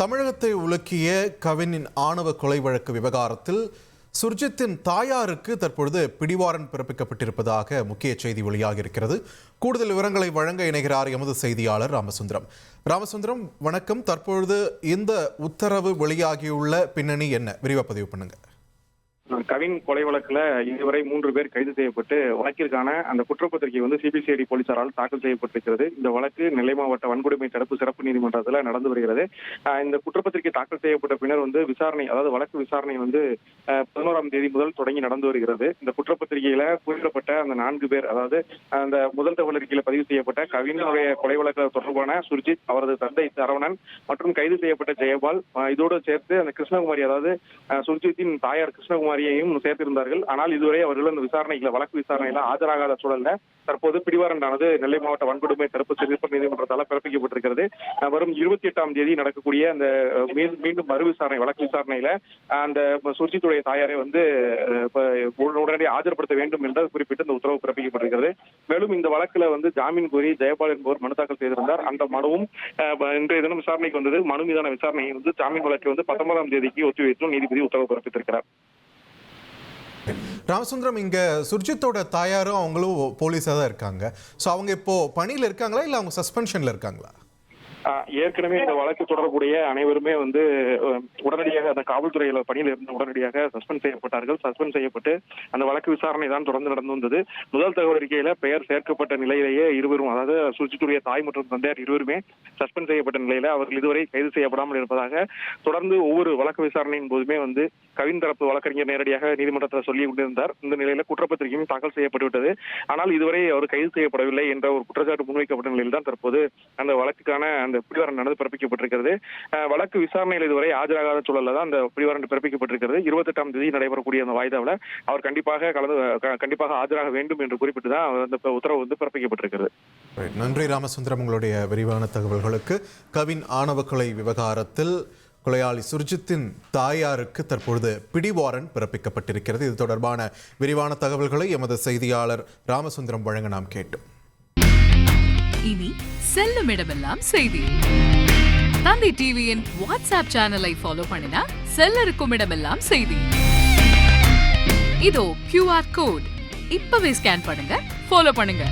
தமிழகத்தை உலுக்கிய கவினின் ஆணவ கொலை வழக்கு விவகாரத்தில் சுர்ஜித்தின் தாயாருக்கு தற்பொழுது பிடிவாரன் பிறப்பிக்கப்பட்டிருப்பதாக முக்கிய செய்தி வெளியாகி இருக்கிறது கூடுதல் விவரங்களை வழங்க இணைகிறார் எமது செய்தியாளர் ராமசுந்தரம். ராமசுந்தரம் வணக்கம். தற்பொழுது இந்த உத்தரவு வெளியாகியுள்ள பின்னணி என்ன? விரிவாக பதிவு பண்ணுங்கள் கவின் கொலை வழக்குல இதுவரை மூன்று பேர் கைது செய்யப்பட்டு வழக்கிற்கான அந்த குற்றப்பத்திரிகை வந்து சிபிசிஐடி போலீசாரால் தாக்கல் செய்யப்பட்டிருக்கிறது. இந்த வழக்கு நெல்லை மாவட்ட வன்கொடுமை தடுப்பு சிறப்பு நீதிமன்றத்தில் நடந்து வருகிறது. இந்த குற்றப்பத்திரிகை தாக்கல் செய்யப்பட்ட பின்னர் வந்து விசாரணை அதாவது வழக்கு விசாரணை வந்து பதினோராம் தேதி முதல் தொடங்கி நடந்து வருகிறது. இந்த குற்றப்பத்திரிகையில குறிப்பிடப்பட்ட அந்த நான்கு பேர் அதாவது அந்த முதல் தகவல் பதிவு செய்யப்பட்ட கவினுடைய கொலை வழக்கு தொடர்பான சுர்ஜித் அவரது தந்தை சரவணன் மற்றும் கைது செய்யப்பட்ட ஜெயபால் இதோடு சேர்த்து அந்த கிருஷ்ணகுமாரி அதாவது சுர்ஜித்தின் தாயார் கிருஷ்ணகுமாரியையும் சேர்த்திருந்தார்கள். ஆனால் இதுவரை அவர்கள் அந்த விசாரணைகளை வழக்கு விசாரணையில ஆஜராகாத சூழல்ல தற்போது பிடிவாரண்டானது நெல்லை மாவட்ட வன்கொடுமை தடுப்பு சிறப்பு நீதிமன்றத்தால் பிறப்பிக்கப்பட்டிருக்கிறது. வரும் இருபத்தி எட்டாம் தேதி நடக்கக்கூடிய அந்த மீண்டும் மறு விசாரணை வழக்கு விசாரணையில அந்த சுர்ஜித்துடைய தாயாரை வந்து உடனடியாக ஆஜர்படுத்த வேண்டும் என்று குறிப்பிட்டு இந்த உத்தரவு பிறப்பிக்கப்பட்டிருக்கிறது. மேலும் இந்த வழக்குல வந்து ஜாமீன் கோரி ஜெயபால் என்பவர் மனு தாக்கல் செய்திருந்தார். அந்த மனுவும் ஆஹ் இன்றைய தினம் விசாரணைக்கு வந்தது. மனு மீதான விசாரணையை வந்து ஜாமீன் வழக்கை வந்து பத்தொன்பதாம் தேதிக்கு ஒத்திவைத்தும் நீதிபதி உத்தரவு பிறப்பித்திருக்கிறார். ராமசுந்தரம் இங்க சுர்ஜித்தோட தாயாரும் அவங்களும் போலீஸாக தான் இருக்காங்க. ஸோ அவங்க இப்போ பணியில் இருக்காங்களா? இல்லை அவங்க சஸ்பென்ஷன்ல இருக்காங்களா? ஏற்கனவே இந்த வழக்கு தொடரக்கூடிய அனைவருமே வந்து உடனடியாக அந்த காவல்துறையில பணியில் இருந்து உடனடியாக சஸ்பெண்ட் செய்யப்பட்டார்கள். சஸ்பெண்ட் செய்யப்பட்டு அந்த வழக்கு விசாரணை தான் தொடர்ந்து நடந்து வந்தது முதல் தகவல் அறிக்கையில பெயர் சேர்க்கப்பட்ட நிலையிலேயே இருவரும் அதாவது சுஜித்துடைய தாய் மற்றும் தந்தையார் இருவருமே சஸ்பெண்ட் செய்யப்பட்ட நிலையில அவர்கள் இதுவரை கைது செய்யப்படாமல் இருப்பதாக தொடர்ந்து ஒவ்வொரு வழக்கு விசாரணையின் போதுமே வந்து கவின் தரப்பு வழக்கறிஞர் நேரடியாக நீதிமன்றத்தில் சொல்லி கொண்டிருந்தார். இந்த நிலையில குற்றப்பத்திரிகையும் தாக்கல் செய்யப்பட்டுவிட்டது. ஆனால் இதுவரை அவர் கைது செய்யப்படவில்லை என்ற ஒரு குற்றச்சாட்டு முன்வைக்கப்பட்ட நிலையில் தான் தற்போது அந்த வழக்குக்கான அந்த பிடிவாரண்ட் பிறப்பிக்கப்பட்டிருக்கிறது. வழக்கு விசாரணையில் இதுவரை ஆஜராகாத சூழல்ல தான் அந்த பிடிவாரண்ட் பிறப்பிக்கப்பட்டிருக்கிறது. இருபத்தெட்டாம் தேதி நடைபெறக்கூடிய அந்த வாய்தாவில் அவர் கண்டிப்பாக கலந்து கண்டிப்பாக ஆஜராக வேண்டும் என்று குறிப்பிட்டு தான் அந்த உத்தரவு வந்து பிறப்பிக்கப்பட்டிருக்கிறது. நன்றி ராமசுந்தரம் உங்களுடைய விரிவான தகவல்களுக்கு. கவின் ஆணவ கொலை விவகாரத்தில் கொலையாளி சுர்ஜித்தின் தாயாருக்கு தற்பொழுது பிடிவாரண்ட் பிறப்பிக்கப்பட்டிருக்கிறது. இது தொடர்பான விரிவான தகவல்களை எமது செய்தியாளர் ராமசுந்தரம் வழங்க நாம் கேட்டோம். இனி செல்லும் இடமெல்லாம் செய்தி. தந்தி டிவியின் வாட்ஸ்அப் சேனலை ஃபாலோ பண்ணினா செல்ல இருக்கும் இடமெல்லாம் செய்தி. இதோ கியூஆர் கோட் இப்பவே ஸ்கேன் பண்ணுங்க ஃபாலோ பண்ணுங்க.